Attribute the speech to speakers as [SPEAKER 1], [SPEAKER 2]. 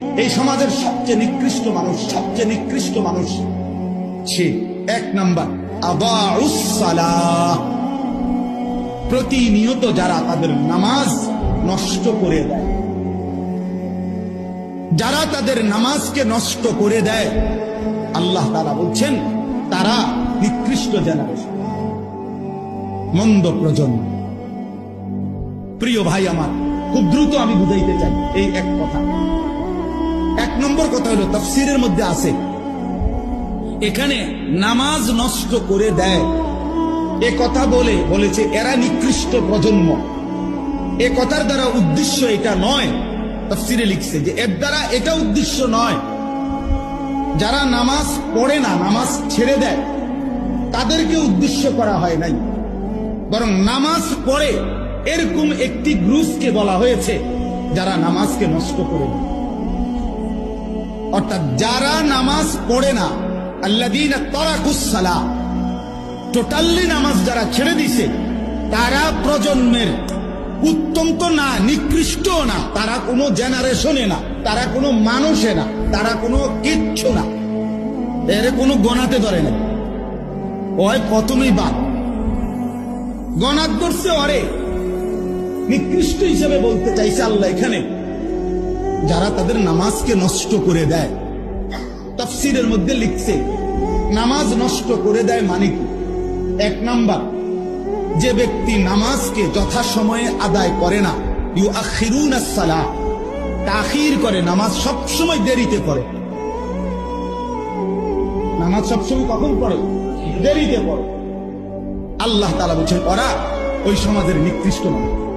[SPEAKER 1] এই সমাজের সবচেয়ে নিকৃষ্ট মানুষ, সবচেয়ে নিকৃষ্ট মানুষ সে এক নাম্বার আবাউসালাহ প্রতিনিয়ত যারা তাদের নামাজ নষ্ট করে দেয়, যারা তাদের নামাজকে নষ্ট করে দেয়, আল্লাহ তারা বলছেন, তারা নিকৃষ্ট জেনারেশন মন্দ প্রজন্ম। প্রিয় ভাই আমার, খুব দ্রুত আমি বুঝাইতে চাই এই এক কথা। নম্বর কথা হলো, তফসিরের মধ্যে আছে। এখানে নামাজ নষ্ট করে দেয়। এ কথা বলে, বলেছে, এরা নিকৃষ্ট প্রজন্ম। এ কথার দ্বারা উদ্দেশ্য এটা নয়, তফসিরে লিখছে যে, এর দ্বারা এটা উদ্দেশ্য নয়। যারা নামাজ পড়ে না, নামাজ ছেড়ে দেয়, তাদেরকে উদ্দেশ্য করা হয় নাই। বরং নামাজ পড়ে, এরকম একটি গ্রুপকে বলা হয়েছে, যারা নামাজকে নষ্ট করে দেয়। অর্থাৎ যারা নামাজ পড়ে না আল্লাদিন টোটালি নামাজ যারা ছেড়ে দিছে, তারা প্রজন্মের উত্তম তো না, নিকৃষ্ট না, তারা কোনো জেনারেশনে না, তারা কোনো মানুষে না, তারা কোনো কিচ্ছু না। এর কোনো গণাতে ধরে না। ওই প্রথমেই বাদ। গণাত ধরছে অরে নিকৃষ্ট হিসেবে বলতে চাইছে আল্লাহ এখানে। যারা তাদের নামাজকে নষ্ট করে দেয়। তফসিরের মধ্যে লিখছে, নামাজ নষ্ট করে দেয় মানে কি? এক নাম্বার, যে ব্যক্তি নামাজকে যথাসময়ে আদায় করে না ইউ আখিরুন সালাহ, তাখির করে, নামাজ সবসময় দেরিতে পড়ে। নামাজ সবসময় কখন পড়ে? দেরিতে পড়ে। আল্লাহ তালা বলছেন, ওরা ওই সমাজের নিকৃষ্ট মানুষ।